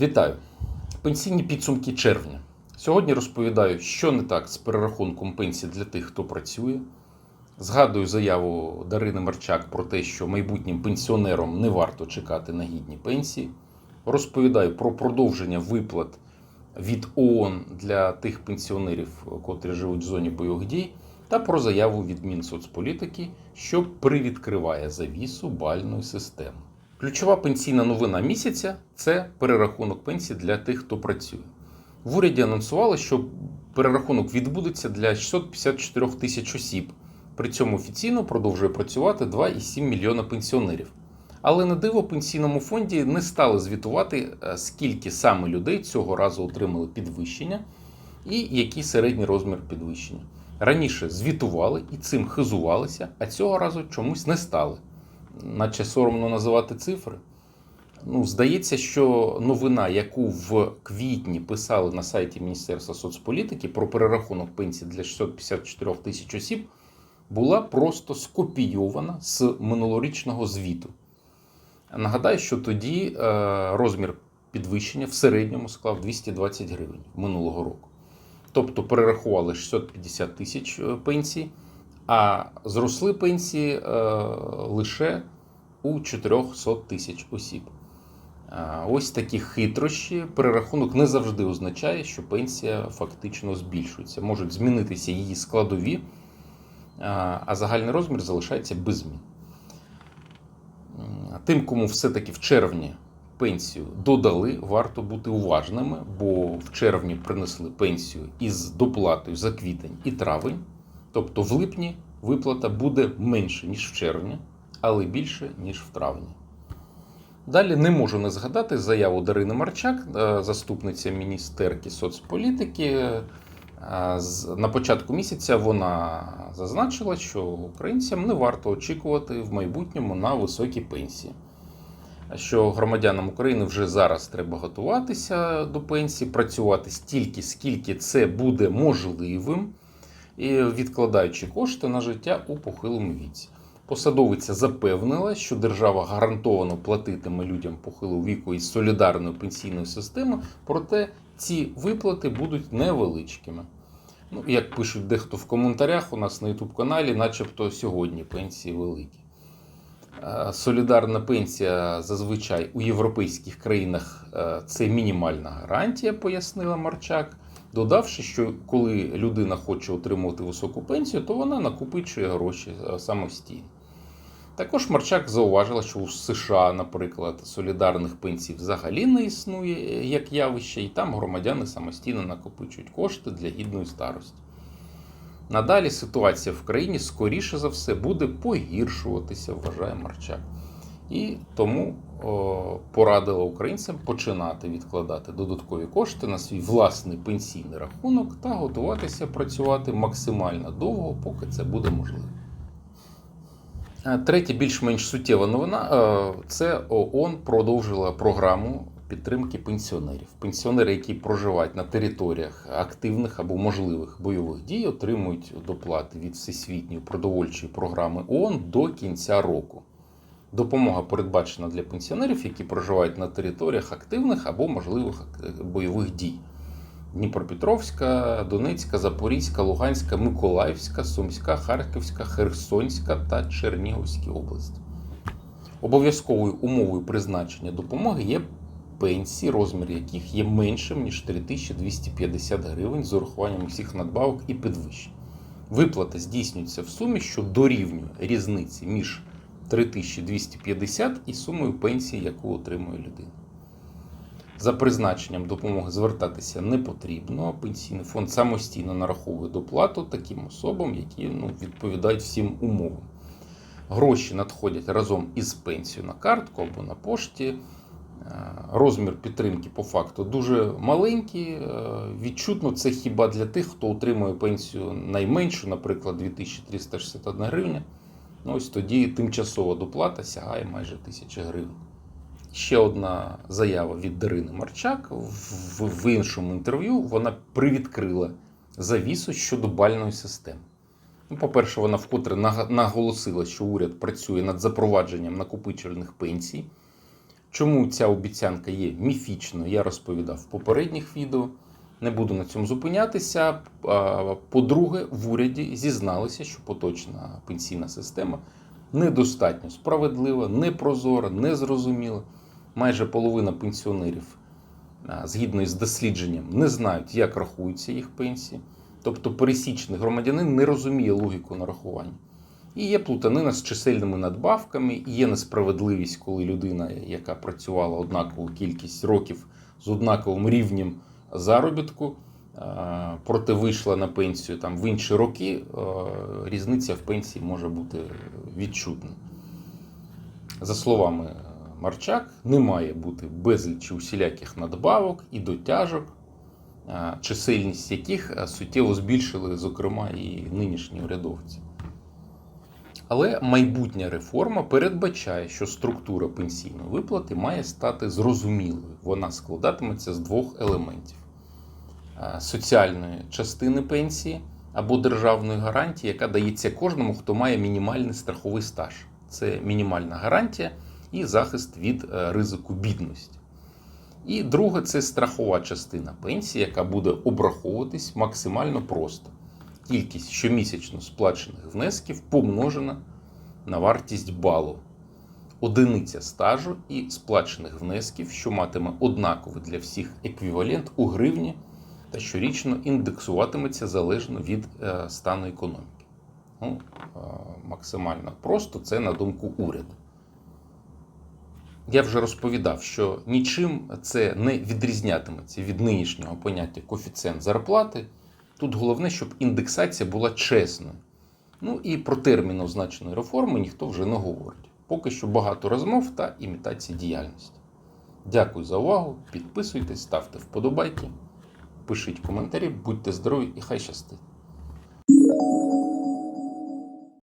Вітаю! Пенсійні підсумки червня. Сьогодні розповідаю, що не так з перерахунком пенсій для тих, хто працює. Згадую заяву Дарини Марчак про те, що майбутнім пенсіонерам не варто чекати на гідні пенсії. Розповідаю про продовження виплат від ООН для тих пенсіонерів, котрі живуть в зоні бойових дій, та про заяву від Мінсоцполітики, що привідкриває завісу бальної системи. Ключова пенсійна новина місяця це перерахунок пенсій для тих, хто працює. В уряді анонсували, що перерахунок відбудеться для 654 тисяч осіб. При цьому офіційно продовжує працювати 2,7 мільйона пенсіонерів. Але на диво пенсійному фонді не стали звітувати, е, скільки саме людей цього разу отримали підвищення і який середній розмір підвищення. Раніше звітували і цим хизувалися, а цього разу чомусь не стали. Наче соромно називати цифри. Ну, здається, що новина, яку в квітні писали на сайті Міністерства соцполітики про перерахунок пенсій для 654 тисяч осіб, була просто скопійована з минулорічного звіту. Нагадаю, що тоді е, розмір підвищення в середньому склав 220 гривень минулого року. Тобто перерахували 650 тисяч е, пенсій, а зросли пенсії е, лише у 400 тисяч осіб. Ось такі хитрощі. Перерахунок не завжди означає, що пенсія фактично збільшується. Можуть змінитися її складові, е, а загальний розмір залишається без змін. Тим, кому все-таки в червні пенсію додали, варто бути уважними, бо в червні принесли пенсію із доплатою за квітень і травень. Тобто в липні виплата буде менше, ніж в червні, але більше, ніж в травні. Далі не можу не згадати заяву Дарини Марчак, е, заступниця міністерки соцполітики. Е, На початку місяця вона зазначила, що українцям не варто очікувати в майбутньому на високі пенсії. Що громадянам України вже зараз треба готуватися до пенсії, працювати стільки, скільки це буде можливим, відкладаючи кошти на життя у похилому віці. Посадовиця запевнила, що держава гарантовано платитиме людям похилого віку із солідарною пенсійною системою, проте ці виплати будуть невеличкими. Ну, як пишуть дехто в коментарях у нас на YouTube каналі, начебто сьогодні пенсії великі. Е, Солідарна пенсія зазвичай у європейських країнах е, це мінімальна гарантія, пояснила Марчак, додавши, що коли людина хоче отримувати високу пенсію, то вона накопичує гроші е, самостійно. Також Марчак зауважила, що у США, наприклад, солідарних пенсій взагалі не існує е, як явище, і там громадяни самостійно накопичують кошти для гідної старості. Надалі ситуація в країні, скоріше за все, буде погіршуватися, вважає Марчак. І тому порадила українцям починати відкладати додаткові кошти на свій власний пенсійний рахунок та готуватися працювати максимально довго, поки це буде можливо. Е, Третя, більш-менш суттєва новина е, це ООН продовжила програму підтримки пенсіонерів. Пенсіонери, які проживають на територіях активних або можливих бойових дій, отримують доплати від Всесвітньої продовольчої програми ООН до кінця року. Допомога передбачена для пенсіонерів, які проживають на територіях активних або можливих е, бойових дій. Дніпропетровська, Донецька, Запорізька, Луганська, Миколаївська, Сумська, Харківська, Херсонська та Чернігівські області. Обов'язковою умовою призначення допомоги є пенсії, розмір яких є меншим, ніж 3250 гривень з урахуванням усіх надбавок і підвищень. Виплата здійснюється в сумі, що дорівнює різниці між 3250 і сумою пенсії, яку отримує людина. За призначенням допомоги звертатися не потрібно. Пенсійний фонд самостійно нараховує доплату таким особам, які ну, відповідають всім умовам. Гроші надходять разом із пенсією на картку або на пошті. Е, Розмір підтримки по факту дуже маленький. Е, Відчутно це хіба для тих, хто отримує пенсію найменшу, наприклад, 2361 гривня. Ну, ось тоді тимчасова доплата сягає майже 1000 гривень. Ще одна заява від Дарини Марчак в, в іншому інтерв'ю вона привідкрила завісу щодо бальної системи. Ну, по-перше, вона вкотре наголосила, що уряд працює над запровадженням накопичувальних пенсій. Чому ця обіцянка є міфічною, я розповідав в попередніх відео. Не буду на цьому зупинятися. По-друге, в уряді зізналися, що поточна пенсійна система недостатньо справедлива, непрозора, незрозуміла. Майже половина пенсіонерів, згідно із дослідженням, не знають, як рахуються їх пенсії. Тобто пересічний громадянин не розуміє логіку нарахування. І є плутанина з чисельними надбавками, і є несправедливість, коли людина, яка працювала однакову кількість років з однаковим рівнем заробітку, е, проте вийшла на пенсію там в інші роки, е, різниця в пенсії може бути відчутна. За словами Марчак, не має бути безлічі усіляких надбавок і дотяжок, е, чисельність яких суттєво збільшили, зокрема, і нинішні урядовці. Але майбутня реформа передбачає, що структура пенсійної виплати має стати зрозумілою. Вона складатиметься з двох елементів: Е, соціальної частини пенсії або державної гарантії, яка дається кожному, хто має мінімальний страховий стаж. Це мінімальна гарантія і захист від е, ризику бідності. І друге це страхова частина пенсії, яка буде обраховуватись максимально просто. Кількість щомісячно сплачених внесків помножена на вартість балу. Одиниця стажу і сплачених внесків, що матиме однаковий для всіх еквівалент у гривні та щорічно індексуватиметься залежно від е, стану економіки. Ну, е, максимально просто це на думку уряду. Я вже розповідав, що нічим це не відрізнятиметься від нинішнього поняття коефіцієнт зарплати. Тут головне, щоб індексація була чесною. Ну і про термін означеної реформи ніхто вже не говорить. Поки що багато розмов та імітації діяльності. Дякую за увагу. Підписуйтесь, ставте вподобайки, пишіть коментарі, будьте здорові і хай щастить.